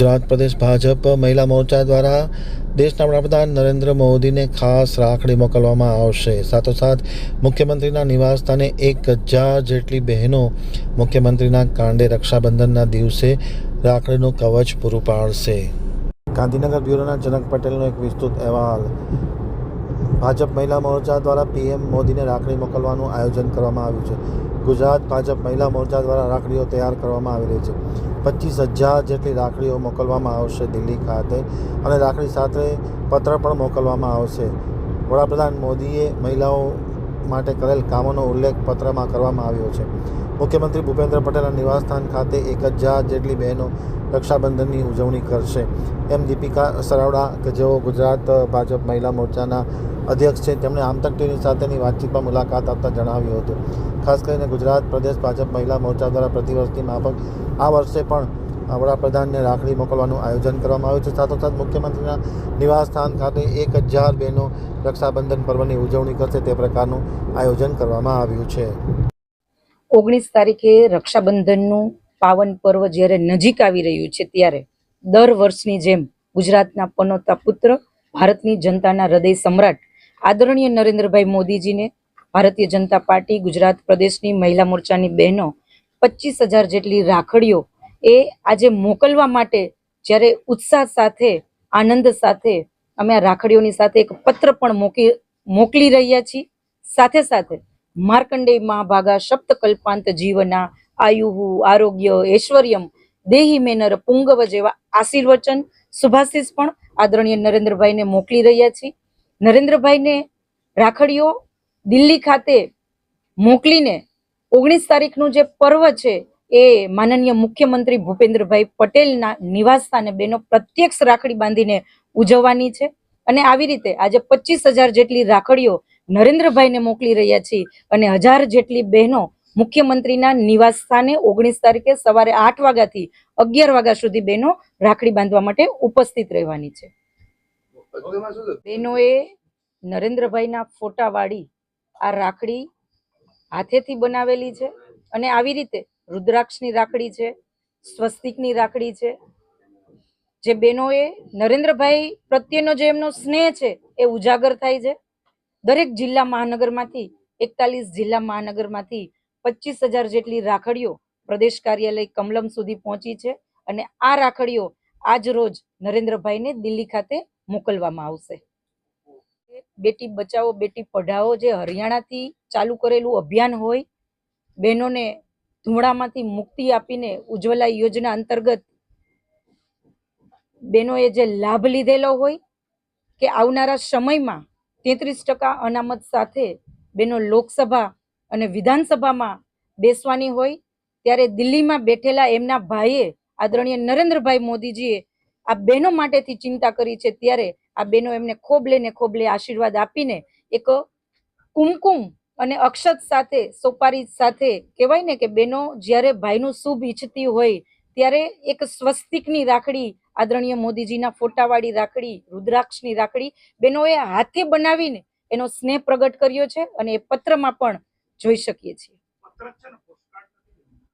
ગુજરાત પ્રદેશ ભાજપ મહિલા મોરચા દ્વારા દેશના વડાપ્રધાન નરેન્દ્ર મોદીને ખાસ રાખડી મોકલવામાં આવશે. સાથોસાથ મુખ્યમંત્રીના નિવાસસ્થાને એક હજાર જેટલી બહેનો મુખ્યમંત્રીના કાંડે રક્ષાબંધનના દિવસે રાખડીનું કવચ પૂરું પાડશે. ગાંધીનગર બ્યુરોના જનક પટેલનો એક વિસ્તૃત અહેવાલ. ભાજપ મહિલા મોરચા દ્વારા પીએમ મોદીને રાખડી મોકલવાનું આયોજન કરવામાં આવ્યું છે. ગુજરાત ભાજપ મહિલા મોરચા દ્વારા રાખડીઓ તૈયાર કરવામાં આવી રહી છે. પચીસ હજાર જેટલી રાખડીઓ મોકલવામાં આવશે દિલ્હી ખાતે અને રાખડી સાથે પત્ર પણ મોકલવામાં આવશે. વડાપ્રધાન મોદીએ મહિલાઓ માટે કરેલ કામોનો ઉલ્લેખ પત્રમાં કરવામાં આવ્યો છે. મુખ્યમંત્રી ભૂપેન્દ્ર પટેલના નિવાસસ્થાન ખાતે એક હજાર જેટલી બહેનો રક્ષાબંધનની ઉજવણી કરશે. એમ દીપિકા સરાવડા કે જેઓ ગુજરાત ભાજપ મહિલા મોરચાના અધ્યક્ષ છે, તેમણે આમતક ટીવી સાથેની વાતચીતમાં મુલાકાત આપતા જણાવ્યું હતું. ખાસ કરીને ગુજરાત પ્રદેશ ભાજપ મહિલા મોરચા દ્વારા પ્રતિવર્ષની માફક આ વર્ષે પણ વડાપ્રધાનને રાખડી મોકલવાનું આયોજન કરવામાં આવ્યું છે. સાથોસાથ મુખ્યમંત્રીના નિવાસ સ્થાન ખાતે એક હજાર બહેનો રક્ષાબંધન પર્વની ઉજવણી કરશે તે પ્રકારનું આયોજન કરવામાં આવ્યું છે. ઓગણીસ તારીખે રક્ષાબંધનનું પાવન પર્વ જ્યારે નજીક આવી રહ્યું છે ત્યારે દર વર્ષની જેમ ગુજરાતના પનોતા પુત્ર, ભારતની જનતાના હૃદય સમ્રાટ આદરણીય નરેન્દ્રભાઈ મોદીજીને ભારતીય જનતા પાર્ટી, ગુજરાત પ્રદેશની મહિલા મોરચાની બહેનો પચીસ હજાર જેટલી રાખડીઓ એ આજે મોકલવા માટે જ્યારે ઉત્સાહ સાથે, આનંદ સાથે અમે આ રાખડીઓની સાથે એક પત્ર પણ મોકલી મોકલી રહ્યા છીએ. સાથે સાથે માર્કંડેય મહાભાગા સપ્તકલ્પાંત જીવના આયુહુ, આરોગ્ય, ઐશ્વર્યમ, દેહી મેનર, પુંગવ જેવા આશીર્વચન સુભાષિસ પણ આદરણીય નરેન્દ્રભાઈને મોકલી રહ્યા છીએ નરેન્દ્રભાઈને રાખડીઓ દિલ્હી ખાતે મોકલીને ઓગણીસ તારીખનું જે પર્વ છે એ માનનીય મુખ્યમંત્રી ભૂપેન્દ્રભાઈ પટેલના નિવાસ સ્થાને બેનો પ્રત્યક્ષ રાખડી બાંધીને ઉજવવાની છે. અને આવી રીતે આજે પચીસ હજાર જેટલી રાખડીઓ નરેન્દ્રભાઈને મોકલી રહ્યા છીએ અને હજાર જેટલી બહેનો મુખ્યમંત્રીના નિવાસ સ્થાને ઓગણીસ તારીખે સવારે આઠ વાગ્યાથી અગિયાર વાગ્યા સુધી બહેનો રાખડી બાંધવા માટે ઉપસ્થિત રહેવાની છે. બહેનોએ નરેન્દ્રભાઈના ફોટાવાળી આ રાખડી હાથેથી બનાવેલી છે અને આવી રીતે રુદ્રાક્ષની રાખડી છે, સ્વસ્તિકની રાખડી છે. જે બહેનોએ નરેન્દ્રભાઈ પ્રત્યેનો જે એમનો સ્નેહ છે એ ઉજાગર થાય છે. દરેક જિલ્લા મહાનગરમાંથી, એકતાલીસ જિલ્લા મહાનગરમાંથી પચીસ હજાર જેટલી રાખડીઓ પ્રદેશ કાર્યાલય કમલમ સુધી પહોંચી છે અને આ રાખડીઓ આજ રોજ નરેન્દ્રભાઈને દિલ્હી ખાતે મોકલવામાં આવશે. બેટી બચાવો, બેટી પઢાઓ જે હરિયાણાથી ચાલુ કરેલું અભિયાન હોય, બહેનોને ધૂમડામાંથી મુક્તિ આપીને ઉજ્જવલા યોજના અંતર્ગત બહેનોએ જે લાભ લીધેલો હોય કે આવનારા સમયમાં તેત્રીસ ટકા અનામત સાથે બેનો લોકસભા અને વિધાનસભામાં બેસવાની હોય, ત્યારે દિલ્હીમાં બેઠેલા એમના ભાઈએ આદરણીય નરેન્દ્રભાઈ મોદીજીએ આ બહેનો માટેથી ચિંતા કરી છે. ત્યારે આ બહેનો એમને ખોબલે ને ખોબલે આશીર્વાદ આપીને એક કુમકુમ અને અક્ષત સાથે, સોપારી સાથે કહેવાય ને કે બહેનો જ્યારે ભાઈનું શુભ ઈચ્છતી હોય, ત્યારે એક સ્વસ્તિકની રાખડી આદરણીય મોદીજીના ફોટાવાળી રાખડી, રુદ્રાક્ષની રાખડી બહેનોએ હાથે બનાવીને એનો સ્નેહ પ્રગટ કર્યો છે અને એ પત્રમાં પણ જોઈ શકીએ છીએ.